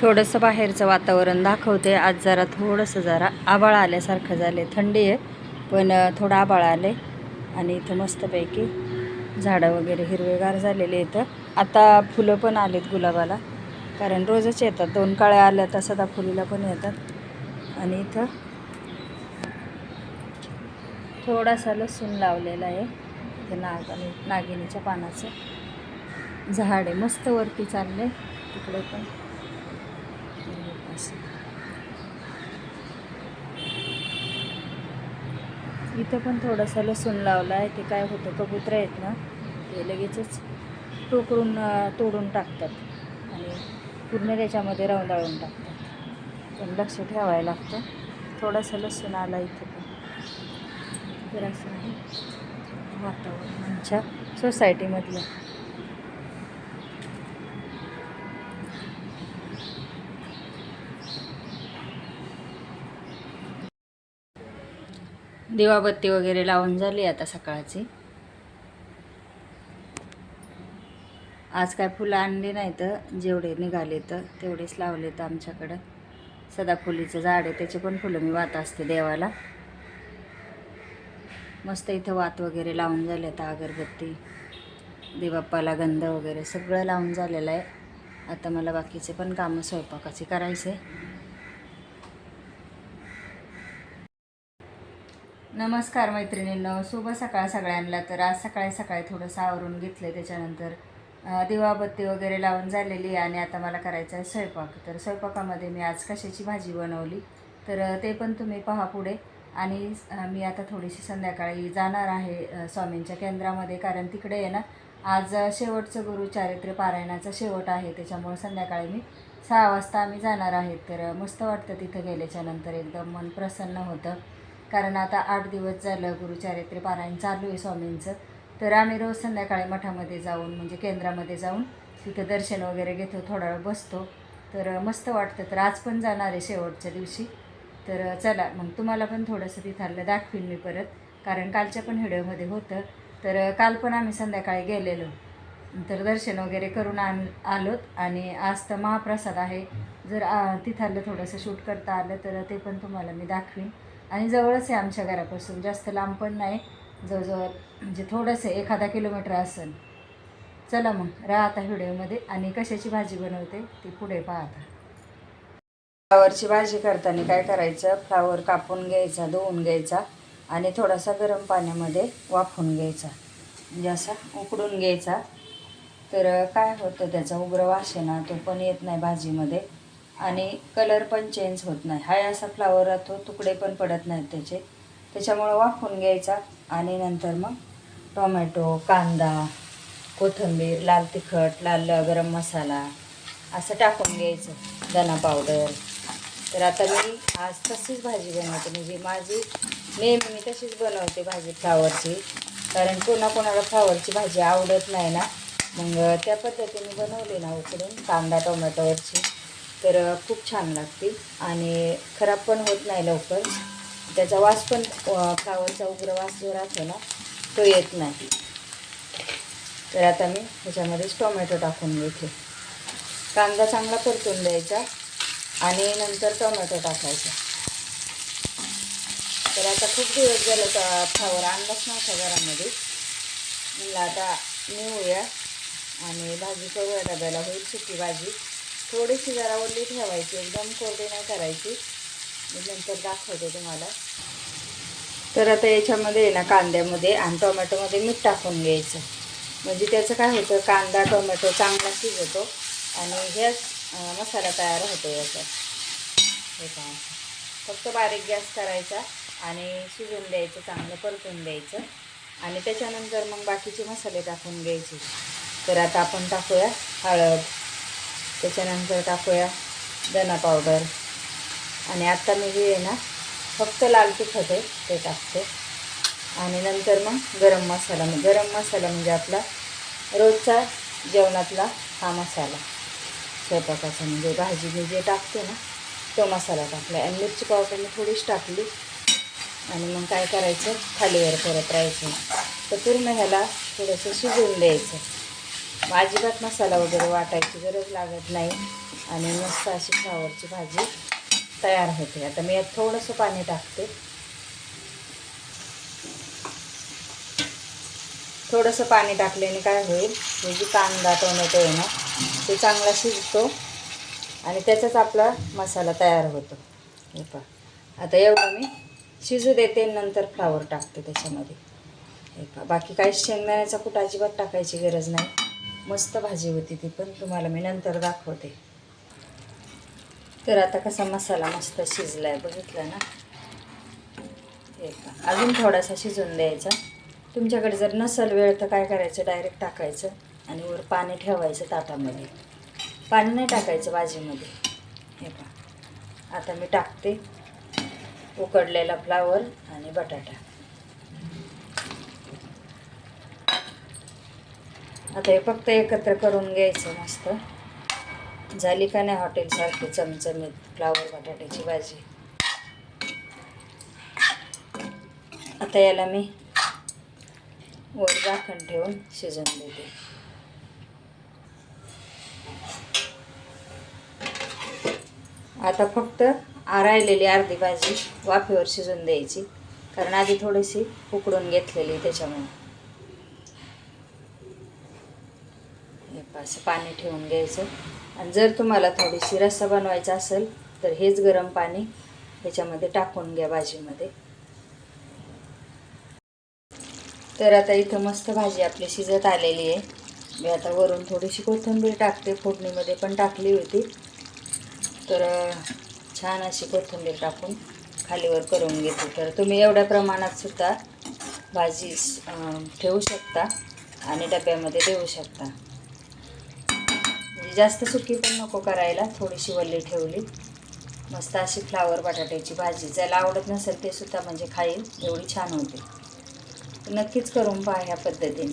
थोडंसं बाहेरचं वातावरण दाखवते. आज जरा थोडंसं जरा आबाळ आल्यासारखं झाले थंडी आहे पण थोडं आबाळ आले आणि इथं मस्तपैकी झाडं वगैरे हिरवेगार झालेले इथं आता फुलं पण आलेत गुलाबाला. कारण रोजच येतात. दोन काळ्या आल्या तर सदाफुलीला पण येतात. आणि इथं थोडासा लसूण लावलेला आहे. ते नाग नागिनीच्या पानाचं झाड आहे. मस्त वरती चालले तिकडे पण असं. इथं पण थोडासा लसूण लावला आहे ते काय होतं कबुत्र आहेत ना ते लगेचच टोकरून तोडून टाकतात आणि पूर्ण त्याच्यामध्ये रवंदाळून टाकतात. पण लक्ष ठेवायला लागतं. थोडासा लसूण आला इथं पण. तर असं आहे वातावरण आमच्या सोसायटीमधलं दिवाबत्ती वगैरे लावून झाली आता सकाळची. आज काय फुलं आणली नाही तर जेवढे निघाले तर तेवढेच लावले तर आमच्याकडं. सदाफुलीचं झाड आहे त्याचे पण फुलं मी वात असते देवाला. मस्त इथं वात वगैरे लावून झाले आता अगरबत्ती देवाप्पाला गंध वगैरे सगळं लावून झालेलं आहे. आता मला बाकीचे पण कामं स्वयंपाकाचे करायचे. नमस्कार मैत्रिणींनो शुभ सकाळ सगळ्यांना. तर आज सकाळी सकाळी थोडंसं आवरून घेतलं त्याच्यानंतर दिवाबत्ती वगैरे लावून झालेली आहे आणि आता मला करायचं आहे स्वयंपाक. तर स्वयंपाकामध्ये मी आज कशाची भाजी बनवली? तर ते पण तुम्ही पहा पुढे. आणि मी आता थोडीशी संध्याकाळी जाणार आहे स्वामींच्या केंद्रामध्ये कारण तिकडे आहे ना आज शेवटचं गुरु चारित्र्य पारायणाचा शेवट आहे. त्याच्यामुळे संध्याकाळी मी सहा वाजता आम्ही जाणार आहे तर मस्त वाटतं तिथं गेल्याच्यानंतर एकदम मन प्रसन्न होतं. कारण आता आठ दिवस झालं गुरुचारित्रीपारायण चालू आहे स्वामींचं. तर आम्ही रोज संध्याकाळी मठामध्ये जाऊन म्हणजे केंद्रामध्ये जाऊन तिथं दर्शन वगैरे घेतो थोडा वेळ बसतो. तर मस्त वाटतं. तर आज पण जाणार आहे शेवटच्या दिवशी. तर चला मग तुम्हाला पण थोडंसं तिथलं दाखवीन मी परत. कारण कालच्या पण व्हिडिओमध्ये होतं. तर काल पण आम्ही संध्याकाळी गेलेलो. तर दर्शन वगैरे करून आण आलोत. आणि आज तर महाप्रसाद आहे. जर आ, तिथलं थोडंसं शूट करता आलं तर ते पण तुम्हाला मी दाखवीन. आणि जवळच आहे आमच्या घरापासून. जास्त लांब पण नाही. जवळजवळ म्हणजे थोडंसं एखादा किलोमीटर असेल. चला मग राहा आता व्हिडिओमध्ये. आणि कशाची भाजी बनवते ती पुढे पाहता फ्लावरची भाजी करताना काय करायचं? फ्लावर कापून घ्यायचा धुवून घ्यायचा आणि थोडासा गरम पाण्यामध्ये वाफून घ्यायचा. म्हणजे असा उकडून घ्यायचा. तर काय होतं त्याचा उग्र वास ना तो पण येत नाही भाजीमध्ये. आणि कलर पण चेंज होत नाही. हाय असा फ्लावर राहतो तुकडे पण पडत नाहीत त्याचे. त्याच्यामुळं वाफून घ्यायचा आणि नंतर मग टोमॅटो कांदा कोथिंबीर लाल तिखट लाल गरम मसाला असं टाकून घ्यायचं धना पावडर तर आता मी आज तशीच भाजी बनवते. म्हणजे माझी नेहमी मी तशीच बनवते भाजी फ्लावरची कारण कोणाकोणाला फ्लावरची भाजी आवडत नाही ना. मग त्या पद्धतीने बनवली ना उकडून कांदा टोमॅटोवरची. तर खूप छान लागते आणि खराब पण होत नाही लवकर. त्याचा वास पण अ, फ्लावरचा उग्र वास जो राहतो ना तो येत नाही. तर आता मी ह्याच्यामध्येच टोमॅटो टाकून घेते. कांदा चांगला परतून द्यायचा आणि नंतर टोमॅटो टाकायचा. तर आता खूप दिवस झालं का फ्लावर आणलाच नव्हता घरामध्ये. म्हणलं आता नेऊया आणि भाजी करूया डब्याला होईल सुकी भाजी. थोडीशी जरा ओली ठेवायची एकदम कोरडी नाही करायची. मी नंतर दाखवते तुम्हाला. तर आता याच्यामध्ये आहे ना कांद्यामध्ये आणि टोमॅटोमध्ये मीठ टाकून घ्यायचं. म्हणजे त्याचं काय होतं कांदा टोमॅटो चांगला शिजवतो आणि हेच मसाला तयार होतो याचा. हे पहा. फक्त बारीक गॅस करायचा आणि शिजून द्यायचं चांगलं परतून द्यायचं. आणि त्याच्यानंतर मग बाकीचे मसाले टाकून घ्यायचे. तर आता आपण टाकूया हळद. त्याच्यानंतर टाकूया धना पावडर आणि आत्ता मी जे आहे ना फक्त लाल तिखट आहे ते टाकते. आणि नंतर मग गरम मसाला गरम मसाला म्हणजे आपला रोजचा जेवणातला हा मसाला. स्वयंपाकाचा म्हणजे भाजी मी जे टाकते ना तो मसाला टाकला. आणि मिरची पावडर मी थोडीच टाकली. आणि मग काय करायचं? खालीवर करत राहायचं. तर पूर्ण ह्याला थोडंसं शिजवून द्यायचं. अजिबात मसाला वगैरे वाटायची गरज लागत नाही. आणि मस्त अशी फ्लावरची भाजी तयार होते. आता मी यात थोडंसं पाणी टाकते. थोडंसं पाणी टाकल्याने काय होईल हे जी कांदा टोमॅटो आहे ना ते चांगला शिजतो आणि त्याचाच आपला मसाला तयार होतो. हे पहा. आता एवढं मी शिजू देते नंतर फ्लावर टाकते त्याच्यामध्ये. हे पहा. बाकी काही शेंगदाण्याचा कुठं अजिबात टाकायची गरज नाही. मस्त भाजी होती ती पण तुम्हाला मी नंतर दाखवते. तर आता कसा मसाला मस्त शिजला आहे बघितला ना? हे अजून थोडासा शिजून द्यायचा. तुमच्याकडे जर नसेल वेळ तर काय करायचं? डायरेक्ट टाकायचं आणि वर पाणी ठेवायचं ताटामध्ये. पाणी नाही टाकायचं भाजीमध्ये. हे पहा आता मी टाकते. उकडलेला फ्लावर आणि बटाटा. आता हे फक्त एकत्र करून घ्यायचं मस्त. झाली का नाही हॉटेलसारखी चमचमीत फ्लावर बटाट्याची भाजी? आता याला मी वर झाकण ठेवून शिजवून देते. आता फक्त राहिलेली अर्धी भाजी वाफेवर शिजून द्यायची. कारण आधी थोडीशी उकडून घेतलेली त्याच्यामुळे हे पहा, असं पाणी ठेवून घ्यायचं. आणि जर तुम्हाला थोडीशी रस्सा बनवायचा असेल तर हेच गरम पाणी ह्याच्यामध्ये टाकून घ्या भाजीमध्ये. तर आता इथं मस्त भाजी आपली शिजत आलेली आहे. मी आता वरून थोडीशी कोथिंबीर टाकते. फोडणीमध्ये पण टाकली होती. तर छान अशी कोथिंबीर टाकून खालीवर करून घेते. तर तुम्ही एवढ्या प्रमाणात सुद्धा भाजी ठेवू शकता आणि डब्यामध्ये देऊ शकता. म्हणजे जास्त सुकी पण नको करायला थोडीशी वल्ली ठेवली. मस्त अशी फ्लावर बटाट्याची भाजी. ज्याला आवडत नसेल ते सुद्धा म्हणजे खाईल. एवढी छान होते. नक्कीच करून पहा ह्या पद्धतीने.